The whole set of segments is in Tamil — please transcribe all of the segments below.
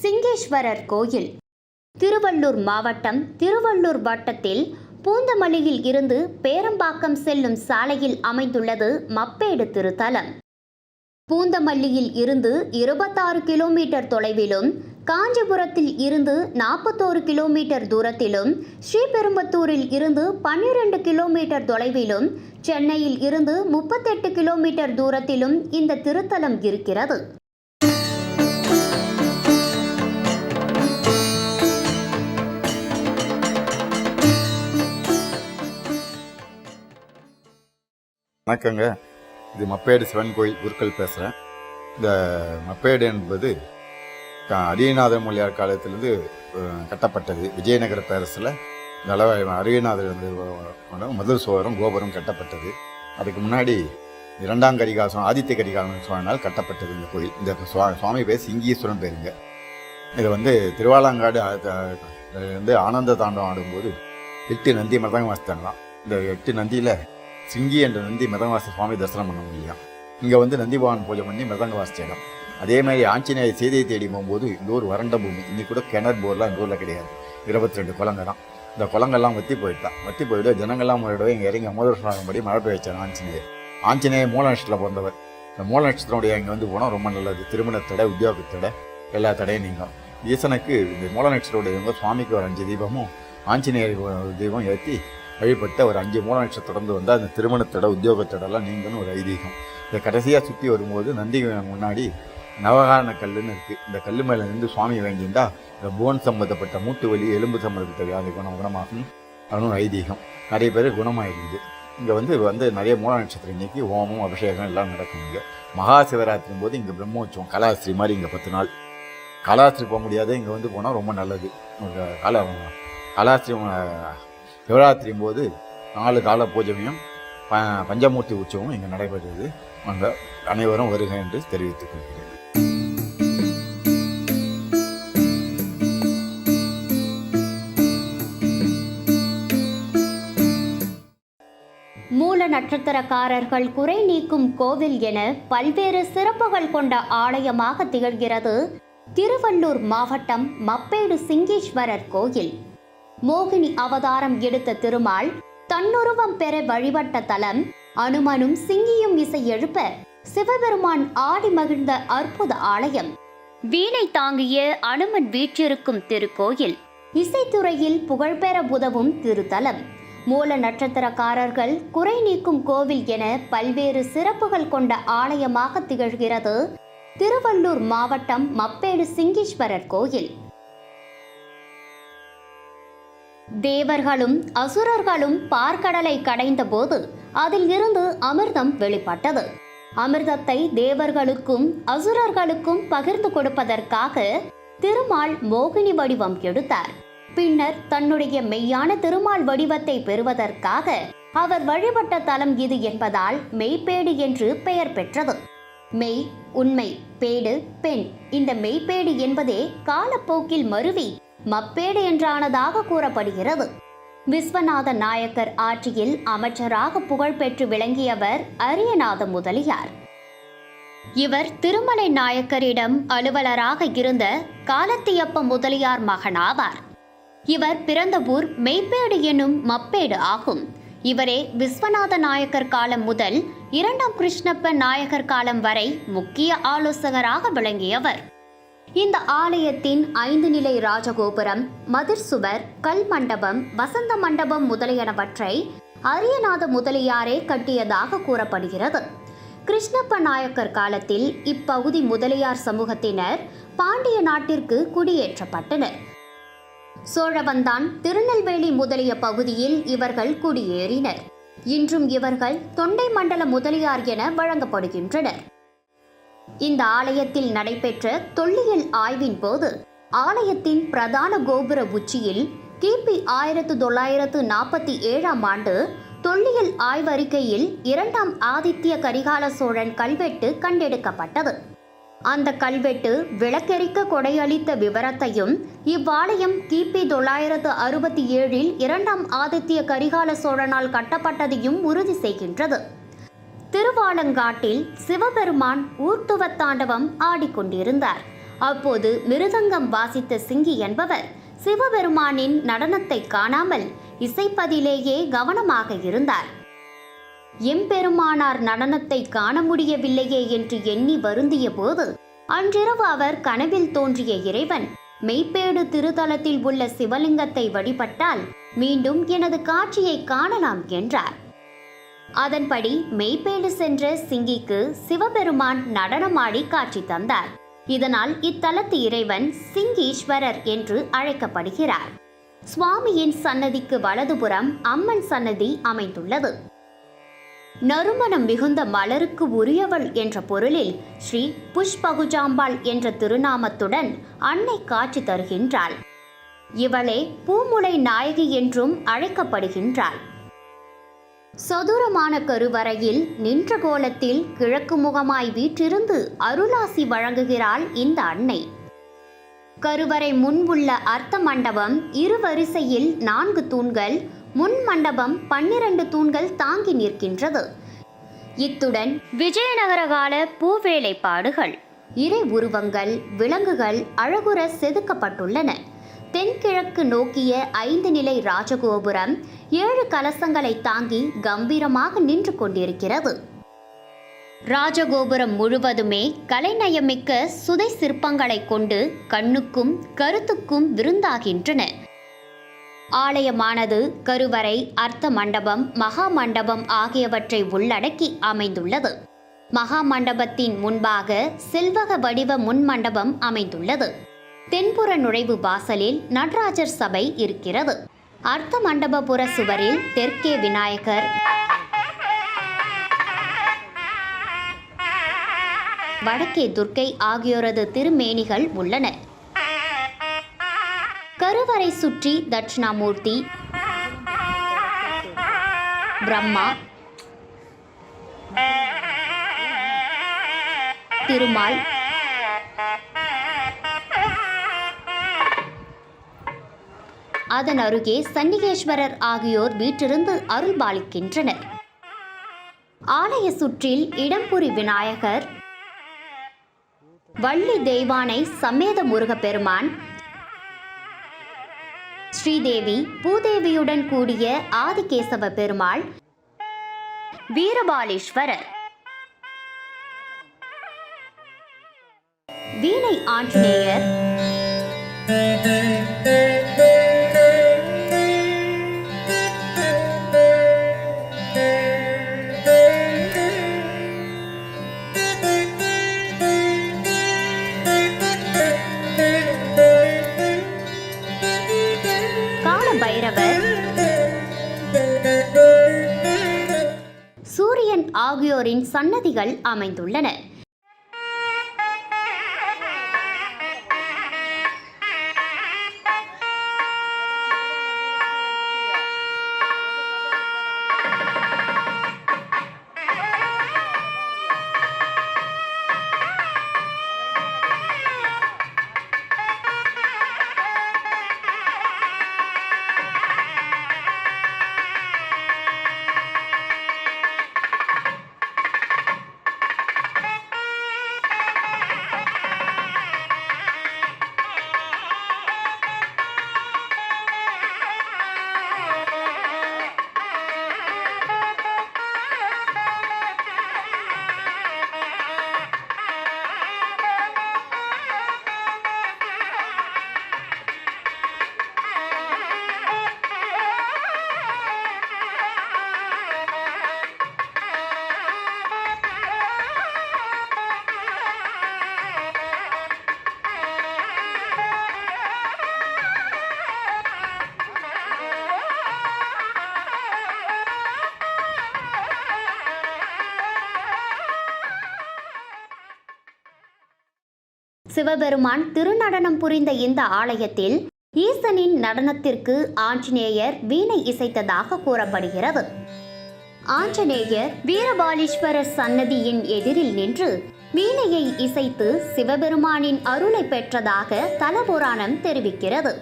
சிங்கேஸ்வரர் கோயில். திருவள்ளூர் மாவட்டம் திருவள்ளூர் வட்டத்தில் பூந்தமல்லியில் இருந்து பேரம்பாக்கம் செல்லும் சாலையில் அமைந்துள்ளது மப்பேடு திருத்தலம். பூந்தமல்லியில் இருந்து இருபத்தாறு கிலோமீட்டர் தொலைவிலும் காஞ்சிபுரத்தில் இருந்து நாற்பத்தோரு கிலோமீட்டர் தூரத்திலும் ஸ்ரீபெரும்பத்தூரில் இருந்து பன்னிரண்டு கிலோமீட்டர் தொலைவிலும் சென்னையில் இருந்து முப்பத்தெட்டு கிலோமீட்டர் தூரத்திலும் இந்த திருத்தலம் இருக்கிறது. வணக்கங்க. இது மப்பேடு சிவன் கோயில் குருக்கள் பேசுகிறேன் இந்த மப்பேடு என்பது அரியநாத மொழியார் காலத்திலிருந்து கட்டப்பட்டது. விஜயநகர பேரரசில் நலவ அரியநாதர் வந்து முதல் சோழரும் கோபுரம் கட்டப்பட்டது. அதுக்கு முன்னாடி இரண்டாம் கரிகாசம் ஆதித்ய கரிகாசம் சோழனால் கட்டப்பட்டது இந்த கோயில். இந்த சுவாமி பேர் சிங்கீஸ்வரன் பேருங்க. இது வந்து திருவாலாங்காடு வந்து ஆனந்த தாண்டவம் ஆடும்போது எட்டு நந்தி மதங்க வாசித்தாங்களாம் இந்த எட்டு நந்தியில் சிங்கி என்ற நந்தி மிருதங்கவாச சுவாமி தரிசனம் பண்ண முடியும். இங்கே வந்து நந்திபவான் பூஜை பண்ணி மிருதங்க வாசிச்ச இடம் அதே மாதிரி ஆஞ்சநேயர் சீதையை தேடி போகும்போது இந்த ஊர் வறண்ட பூமி. இன்னைக்கு கூட கிணறு போர்லாம் இந்த ஊரில் கிடையாது. இருபத்தி ரெண்டு குளங்க தான். இந்த குளங்கள்லாம் வத்தி போயிட்டான் வத்தி போயிட்டு ஜனங்கள்லாம் முறையிடவே இங்கே இறங்கி அமுதர்ஷனாகும்படி மழை பெய்ச்சார் ஆஞ்சநேயர். ஆஞ்சநேயர் மூல நட்சத்திரத்தில் பிறந்தவர். இந்த மூல நட்சத்திரமுடைய இங்கே வந்து போனால் ரொம்ப நல்லது. திருமணத்தடை உத்தியோகத்தடை எல்லா தடையும் நீங்கும். ஈசனுக்கு இந்த மூல நட்சத்திரமுடையவங்க சுவாமிக்கு ஒரு அஞ்சு தீபமும் ஆஞ்சநேயருக்கு தீபம் ஏற்றி வழிபட்ட ஒரு அஞ்சு மூணு நட்சத்திரம் தொடர்ந்து வந்தால் அந்த திருமணத்தோட உத்தியோகத்தோடலாம் நீங்கன்னு ஒரு ஐதீகம். இதை கடைசியாக சுற்றி வரும்போது நந்தி முன்னாடி நவகாரண கல்லுன்னு இருக்குது இந்த கல் மேலே நின்று சுவாமி வேண்டியிருந்தா இந்த போன் சம்மந்தப்பட்ட மூட்டு வலி எலும்பு சம்மந்தப்பட்ட வியாதி குணம் குணமாகும். அதுவும் ஐதீகம். நிறைய பேர் குணமாயிருக்குது. இங்கே வந்து வந்து நிறைய மூல நட்சத்திரம் இன்னைக்கு ஹோமம் அபிஷேகம் எல்லாம் நடக்கும் இங்கே. மகா சிவராத்திரி போது இங்கே பிரம்மோற்சவம் கலாஸ்திரி மாதிரி இங்கே பத்து நாள். கலாஸ்திரி போக முடியாத இங்கே வந்து போனால் ரொம்ப நல்லது. ஒரு கால கலாஸ்திரி சிவராத்திரியும் போது நாலு கால பூஜையும் ப பஞ்சமூர்த்தி உற்சவம் இங்கே நடைபெறுகிறது அந்த அனைவரும் வருக என்று தெரிவித்துக் கொள்கிறேன். மூல நட்சத்திரக்காரர்கள் குறை நீக்கும் கோவில் என பல்வேறு சிறப்புகள் கொண்ட ஆலயமாக திகழ்கிறது திருவள்ளூர் மாவட்டம் மப்பேடு சிங்கேஸ்வரர் கோயில். மோகினி அவதாரம் எடுத்த திருமால் தன்னுருவம் பெற வழிபட்ட தலம் அனுமனும் சிங்கியும் இசை எழுப்ப சிவபெருமான் ஆடி மகிழ்ந்த அற்புத ஆலயம். வீணை தாங்கிய அனுமன் வீற்றிருக்கும் திருக்கோயில். இசைத்துறையில் புகழ்பெற உதவும் திருத்தலம். மூல நட்சத்திரக்காரர்கள் குறை நீக்கும் கோவில் என பல்வேறு சிறப்புகள் கொண்ட ஆலயமாக திகழ்கிறது திருவள்ளூர் மாவட்டம் மப்பேடு சிங்கீஸ்வரர் கோயில். தேவர்களும் அசுரர்களும் பார்க்கடலை கடைந்தபோது அதில் இருந்து அமிர்தம் வெளிப்பட்டது. அமிர்தத்தை தேவர்களுக்கும் அசுரர்களுக்கும் பகிர்ந்து கொடுப்பதற்காக திருமால் மோகினி வடிவம் எடுத்தார். பின்னர் தன்னுடைய மெய்யான திருமால் வடிவத்தை பெறுவதற்காக அவர் வழிபட்ட தலம் இது என்பதால் மெய்ப்பேடு என்று பெயர் பெற்றது. மெய் உண்மை பேடு பெண் இந்த மெய்ப்பேடு என்பதே காலப்போக்கில் மருவி மப்பேடு என்றானதாக கூறப்படுகிறது. விஸ்வநாத நாயக்கர் ஆட்சியில் அமைச்சராக புகழ்பெற்று விளங்கியவர் அரியநாத முதலியார். இவர் திருமலை நாயக்கரிடம் அலுவலராக இருந்த காலத்தியப்ப முதலியார் மகனாவார். இவர் பிறந்த ஊர் மெய்ப்பேடு எனும் மப்பேடு ஆகும். இவரே விஸ்வநாத நாயக்கர் காலம் முதல் இரண்டாம் கிருஷ்ணப்ப நாயகர் காலம் வரை முக்கிய ஆலோசகராக விளங்கியவர். இந்த ஆலயத்தின் ஐந்து நிலை ராஜகோபுரம் மதிர் சுவர் கல் மண்டபம் வசந்த மண்டபம் முதலியனவற்றை அரியநாத முதலியாரே கட்டியதாக கூறப்படுகிறது. கிருஷ்ணப்ப நாயக்கர் காலத்தில் இப்பகுதி முதலியார் சமூகத்தினர் பாண்டிய நாட்டிற்கு குடியேற்றப்பட்டனர். சோழவந்தான் திருநெல்வேலி முதலிய பகுதியில் இவர்கள் குடியேறினர். இன்றும் இவர்கள் தொண்டை மண்டல முதலியார் என வழங்கப்படுகின்றனர். இந்த ஆலயத்தில் நடைபெற்ற தொல்லியல் ஆய்வின் போது ஆலயத்தின் பிரதான கோபுர உச்சியில் கிபி ஆயிரத்து தொள்ளாயிரத்து நாற்பத்தி ஏழாம் ஆண்டு தொல்லியல் ஆய்வறிக்கையில் இரண்டாம் ஆதித்ய கரிகால சோழன் கல்வெட்டு கண்டெடுக்கப்பட்டது. அந்த கல்வெட்டு விளக்கெரிக்க கொடையளித்த விவரத்தையும் இவ்வாலயம் கிபி தொள்ளாயிரத்து அறுபத்தி ஏழில் இரண்டாம் ஆதித்ய கரிகால சோழனால் கட்டப்பட்டதையும் உறுதி செய்கின்றது. திருவாலங்காட்டில் சிவபெருமான் ஊர்த்துவத்தாண்டவம் ஆடிக்கொண்டிருந்தார். அப்போது மிருதங்கம் வாசித்த சிங்கி என்பவர் சிவபெருமானின் நடனத்தை காணாமல் இசைப்பதிலேயே கவனமாக இருந்தார். எம்பெருமானார் நடனத்தை காண முடியவில்லையே என்று எண்ணி வருந்திய போது அன்றிரவு அவர் கனவில் தோன்றிய இறைவன் மெய்ப்பேடு திருத்தலத்தில் உள்ள சிவலிங்கத்தை வழிபட்டால் மீண்டும் எனது காட்சியை காணலாம் என்றார். அதன்படி மெய்ப்பேடு சென்ற சிங்கிக்கு சிவபெருமான் நடனமாடி காட்சி தந்தார். இதனால் இத்தலத்து இறைவன் சிங்கீஸ்வரர் என்று அழைக்கப்படுகிறார். சுவாமியின் சன்னதிக்கு வலதுபுறம் அம்மன் சன்னதி அமைந்துள்ளது. நறுமணம் மிகுந்த மலருக்கு உரியவள் என்ற பொருளில் ஸ்ரீ புஷ்பகுஜாம்பாள் என்ற திருநாமத்துடன் அன்னை காட்சி தருகின்றாள். இவளே பூமுளை நாயகி என்றும் அழைக்கப்படுகின்றாள். சதுரமான கருவறையில் நின்ற கோலத்தில் கிழக்கு முகமாய் வீற்றிருந்து அருளாசி வழங்குகிறாள் இந்த அன்னை. கருவறை முன்புள்ள அர்த்த மண்டபம் இரு வரிசையில் நான்கு தூண்கள் முன் மண்டபம் பன்னிரண்டு தூண்கள் தாங்கி நிற்கின்றது. இத்துடன் விஜயநகர கால பூவேலைப்பாடுகள் இறை உருவங்கள் விலங்குகள் அழகுற செதுக்கப்பட்டுள்ளன. தென்கிழக்கு நோக்கிய ஐந்து நிலை ராஜகோபுரம் ஏழு கலசங்களை தாங்கி கம்பீரமாக நின்று கொண்டிருக்கிறது. ராஜகோபுரம் முழுவதுமே கலைநயமிக்க சுதை சிற்பங்களை கொண்டு கண்ணுக்கும் கருத்துக்கும் விருந்தாகின்றன. ஆலயமானது கருவறை அர்த்த மண்டபம் மகா மண்டபம் ஆகியவற்றை உள்ளடக்கி அமைந்துள்ளது. மகா மண்டபத்தின் முன்பாக செல்வக வடிவ முன் மண்டபம் அமைந்துள்ளது. தென்புற நுழைவு வாசலில் நடராஜர் சபை இருக்கிறது. அர்த்த மண்டபபுர சுவரில் தெற்கே விநாயகர். வடக்கே துர்க்கை ஆகியோரது திருமேனிகள் உள்ளன. கருவறை சுற்றி தட்சிணாமூர்த்தி. பிரம்மா. திருமால். அதன் அருகே சன்னிகேஸ்வரர் ஆகியோர் வீற்றிருந்து அருள்பாலிக்கின்றனர். ஆலய சுற்றில் இடம்புரி விநாயகர் வள்ளி தெய்வானை சமேத முருகப்பெருமான் ஸ்ரீதேவி பூதேவியுடன் கூடிய ஆதிகேசவ பெருமாள் வீரபாலீஸ்வரர். வீணை ஆஞ்சநேயர் ஆகியோரின் சன்னதிகள் அமைந்துள்ளன. சிவபெருமான் திருநடனம் புரிந்த இந்த ஆலயத்தில் ஈசனின் நடனத்திற்கு ஆஞ்சநேயர் வீணை இசைத்ததாக கூறப்படுகிறது. ஆஞ்சநேயர் வீரபாலீஸ்வரர் சன்னதியின் எதிரில் நின்று வீணையை இசைத்து சிவபெருமானின் அருளை பெற்றதாக தலபுராணம் தெரிவிக்கிறது.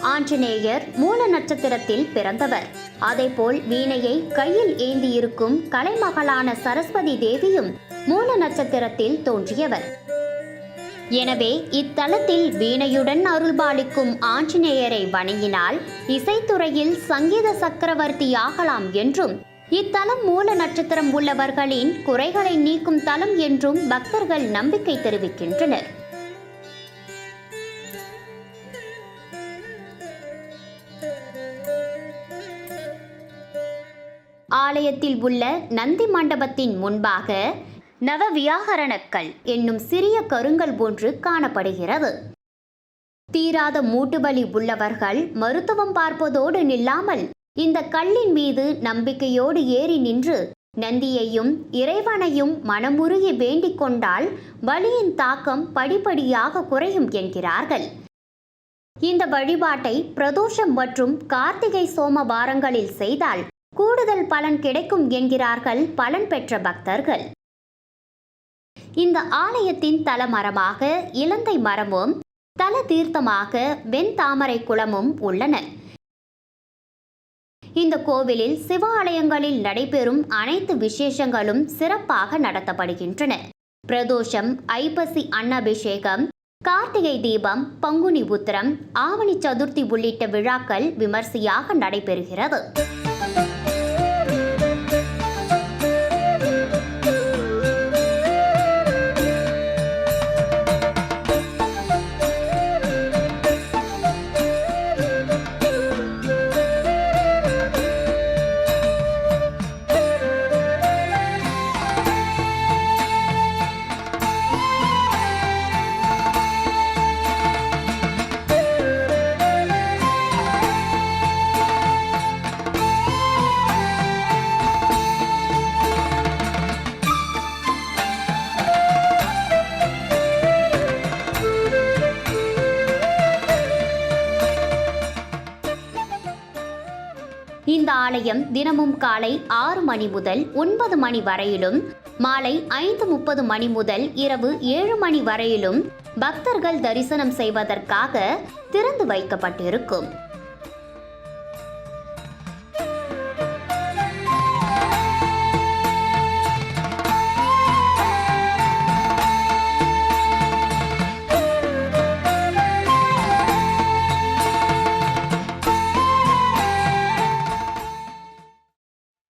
ஆஞ்சநேயர் மூல நட்சத்திரத்தில் பிறந்தவர். அதேபோல் வீணையை கையில் ஏந்தியிருக்கும் கலைமகளான சரஸ்வதி தேவியும் மூல நட்சத்திரத்தில் தோன்றியவர். எனவே இத்தலத்தில் வீணையுடன் அருள்பாலிக்கும் ஆஞ்சநேயரை வணங்கினால் இசைத்துறையில் சங்கீத சக்கரவர்த்தி ஆகலாம் என்றும் இத்தலம் மூல நட்சத்திரம் உள்ளவர்களின் குறைகளை நீக்கும் தலம் என்றும் பக்தர்கள் நம்பிக்கை தெரிவிக்கின்றனர். ஆலயத்தில் உள்ள நந்தி மண்டபத்தின் முன்பாக நவவியாகரணக்கல் என்னும் சிறிய கருங்கல் ஒன்று காணப்படுகிறது. தீராத மூட்டுவலி உள்ளவர்கள் மருத்துவம் பார்ப்பதோடு நில்லாமல் இந்த கல்லின் மீது நம்பிக்கையோடு ஏறி நின்று நந்தியையும் இறைவனையும் மனமுருகி வேண்டிக் கொண்டால் வலியின் தாக்கம் படிப்படியாக குறையும் என்கிறார்கள். இந்த வழிபாட்டை பிரதோஷம் மற்றும் கார்த்திகை சோமவாரங்களில் செய்தால் கூடுதல் பலன் கிடைக்கும் என்கிறார்கள் பலன் பெற்ற பக்தர்கள். இந்த ஆலயத்தின் தலமரமாக இலந்தை மரமும் தல தீர்த்தமாக வெண்தாமரை குளமும் உள்ளன. இந்த கோவிலில் சிவ ஆலயங்களில் நடைபெறும் அனைத்து விசேஷங்களும் சிறப்பாக நடத்தப்படுகின்றன. பிரதோஷம் ஐப்பசி அன்னபிஷேகம் கார்த்திகை தீபம் பங்குனி உத்திரம் ஆவணி சதுர்த்தி உள்ளிட்ட விழாக்கள் விமர்சையாக நடைபெறுகிறது. ஆலயம் தினமும் காலை ஆறு மணி முதல் ஒன்பது மணி வரையிலும் மாலை ஐந்து முப்பது மணி முதல் இரவு ஏழு மணி வரையிலும் பக்தர்கள் தரிசனம் செய்வதற்காக திறந்து வைக்கப்பட்டிருக்கும்.